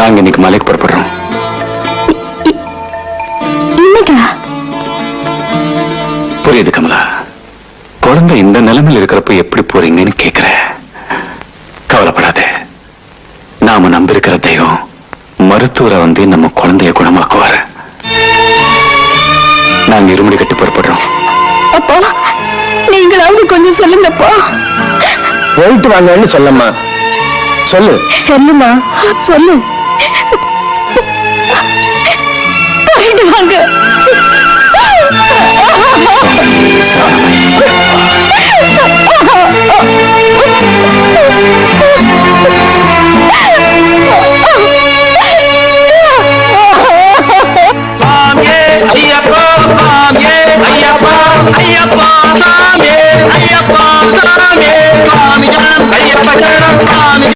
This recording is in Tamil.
நாங்க இன்னைக்கு மலைக்கு புறப்படுறோம். புரியுது கமலா. குழந்தை இந்த நிலைமையில இருக்கிறப்ப எப்படி போறீங்கன்னு கேக்குற. கவலைப்படாத. நாம நம்பியிருக்கிற தெய்வம் மருத்துவரை வந்து நம்ம குழந்தைய குணமாக்குவாரு. நாங்க இருமுடி கட்டி புறப்படுறோம். அப்பா நீங்களாவது கொஞ்சம் சொல்லுங்கப்பா. போயிட்டு வாங்கன்னு சொல்லம்மா. சொல்லு. சொல்லுமா? சொல்லு. வாங்க ஐயப்பா ஐயப்பா ஐயப்பா ஐயப்பா.